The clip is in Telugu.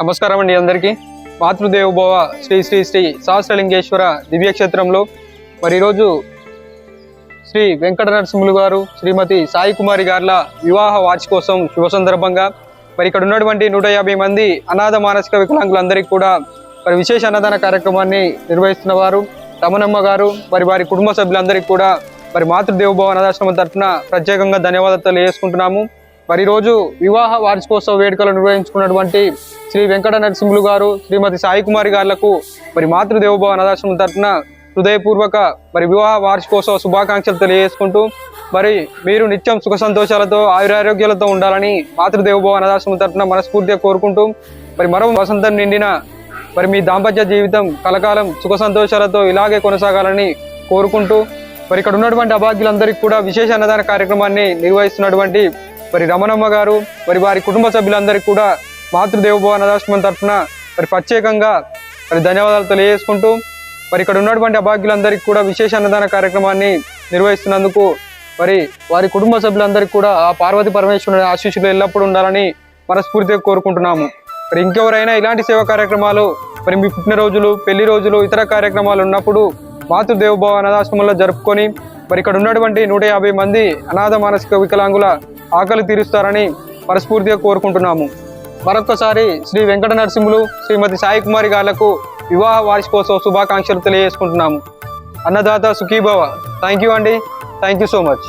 నమస్కారం అండి అందరికీ. మాతృదేవోభవ శ్రీ శ్రీ శ్రీ సహస్రలింగేశ్వర దివ్యక్షేత్రంలో మరి ఈరోజు శ్రీ వెంకట నరసింహులు గారు శ్రీమతి సాయి కుమారి గార్ల వివాహ వార్షికోత్సవం శుభ సందర్భంగా మరి ఇక్కడ ఉన్నటువంటి నూట యాభై మంది అనాథ మానసిక వికలాంగులందరికీ కూడా మరి విశేష అన్నదాన కార్యక్రమాన్ని నిర్వహిస్తున్న వారు రమణమ్మ గారు మరి వారి కుటుంబ సభ్యులందరికీ కూడా మరి మాతృదేవోభవ అనాథాశ్రమం తరఫున ప్రత్యేకంగా ధన్యవాదాలు తెలియజేసుకుంటున్నాము. మరి ఈరోజు వివాహ వార్షికోత్సవ వేడుకలు నిర్వహించుకున్నటువంటి శ్రీ వెంకట నరసింహులు గారు శ్రీమతి సాయి కుమారి గారులకు మరి మాతృదేవోభవ అనాథాశ్రమం తరఫున హృదయపూర్వక మరి వివాహ వార్షికోత్సవ శుభాకాంక్షలు తెలియజేసుకుంటూ మరి మీరు నిత్యం సుఖ సంతోషాలతో ఆయురారోగ్యాలతో ఉండాలని మాతృదేవోభవ అనాథాశ్రమం తరఫున మనస్ఫూర్తిగా కోరుకుంటూ మరి మరో వసంతం నిండిన మరి మీ దాంపత్య జీవితం కలకాలం సుఖ సంతోషాలతో ఇలాగే కొనసాగాలని కోరుకుంటూ మరి ఇక్కడ ఉన్నటువంటి అభాగ్యులందరికీ కూడా విశేష అన్నదాన కార్యక్రమాన్ని నిర్వహిస్తున్నటువంటి మరి రమణమ్మ గారు మరి వారి కుటుంబ సభ్యులందరికీ కూడా మాతృదేవోభవ అనాథాశ్రమం తరఫున మరి ప్రత్యేకంగా మరి ధన్యవాదాలు తెలియజేసుకుంటూ మరి ఇక్కడ ఉన్నటువంటి అభాగ్యులందరికీ కూడా విశేష అన్నదాన కార్యక్రమాన్ని నిర్వహిస్తున్నందుకు మరి వారి కుటుంబ సభ్యులందరికీ కూడా ఆ పార్వతి పరమేశ్వరుని ఆశీస్సులు ఎల్లప్పుడూ ఉండాలని మనస్ఫూర్తిగా కోరుకుంటున్నాము. మరి ఇంకెవరైనా ఇలాంటి సేవా కార్యక్రమాలు మరి మీ పుట్టినరోజులు పెళ్ళి రోజులు ఇతర కార్యక్రమాలు ఉన్నప్పుడు మాతృదేవోభవ అనాథాశ్రమంలో జరుపుకొని మరి ఇక్కడ ఉన్నటువంటి నూట యాభై మంది అనాథ మానసిక వికలాంగుల ఆకలి తీరుస్తారని మనస్ఫూర్తిగా కోరుకుంటున్నాము. మరొకసారి శ్రీ వెంకట నరసింహులు శ్రీమతి సాయి కుమారి గారులకు వివాహ వార్షికోత్సవ శుభాకాంక్షలు తెలియజేసుకుంటున్నాము. అన్నదాత సుఖీభవ. థ్యాంక్ యూ అండి. Thank you so much